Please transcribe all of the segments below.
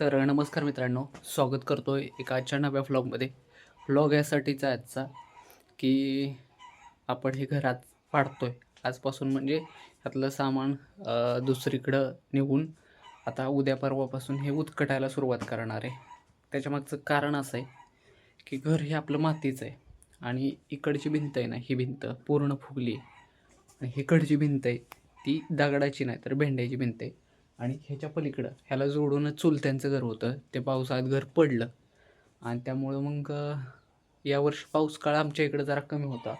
तर नमस्कार मित्रांनो स्वागत करतो आहे एका आजच्या नव्या व्लॉगमध्ये व्लॉग यासाठीचा आजचा की आपण हे घरात पाडतो आहे आजपासून म्हणजे यातलं सामान दुसरीकडं निघून आता उद्या परवापासून हे उत्कटायला सुरुवात करणार आहे. त्याच्यामागचं कारण असं आहे की घर हे आपलं मातीचं आहे आणि इकडची भिंत आहे ना ही भिंत पूर्ण फुगली आहे. आणि हिकडची भिंत आहे ती दगडाची नाही तर भेंड्याची भिंत आहे. आणि ह्याच्या पलीकडं ह्याला जोडूनच चुलत्यांचं घर होतं. ते पावसाळ्यात घर पडलं. आणि त्यामुळं मग यावर्षी पाऊस काळ आमच्या इकडं जरा कमी होता.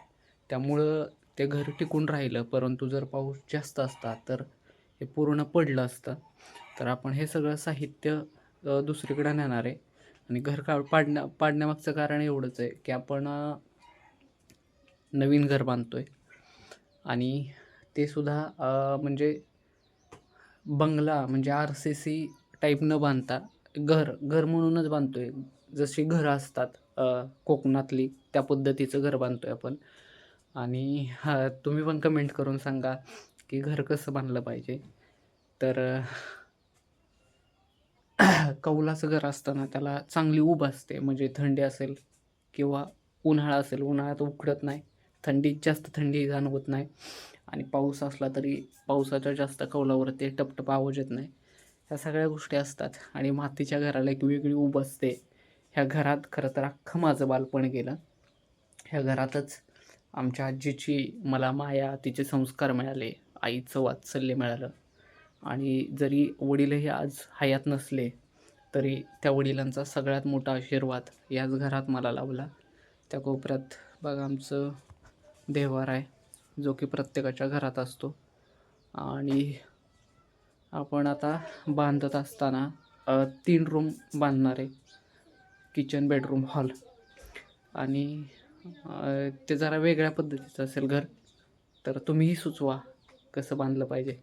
त्यामुळं ते घर टिकून राहिलं. परंतु जर पाऊस जास्त असता तर हे पूर्ण पडलं असतं. तर आपण हे सगळं साहित्य दुसरीकडं नेणार आहे. आणि घर का पाडण्या पाडण्यामागचं कारण एवढंच आहे की आपण नवीन घर बांधतो आहे आणि ते सुद्धा म्हणजे बंगला म्हणजे आर सी सी टाईप न बांधता घर घर म्हणूनच बांधतो आहे जशी घरं असतात कोकणातली त्या पद्धतीचं घर बांधतो आहे आपण. आणि तुम्ही पण कमेंट करून सांगा की घर कसं बांधलं पाहिजे. तर कौलाचं घर असताना त्याला चांगली ऊब असते. म्हणजे थंडी असेल किंवा उन्हाळा असेल उन्हाळ्यात उकडत नाही. थंडीत जास्त थंडी जाणवत नाही. आणि पाऊस असला तरी पावसाच्या जास्त कौलावरती टपटप आवाज येत नाही. ह्या सगळ्या गोष्टी असतात आणि मातीच्या घराला एक वेगळी ऊब असते. ह्या घरात खरं तर अख्खं माझं बालपण गेलं. ह्या घरातच आमच्या आजीची मला माया तिचे संस्कार मिळाले आईचं वात्सल्य मिळालं. आणि जरी वडीलही आज हयात नसले तरी त्या वडिलांचा सगळ्यात मोठा आशीर्वाद याच घरात मला लावला त्या कोपऱ्यात बघा आमचं देवार आहे. जो की प्रत्येकाच्या घरात असतो. आणि आपण आता बांधत असताना तीन रूम बांधणार आहे. Kitchen bedroom hall. आणि ते जरा वेगळ्या पद्धतीचं असेल घर तर तुम्हीही सुचवा कसं बांधलं पाहिजे.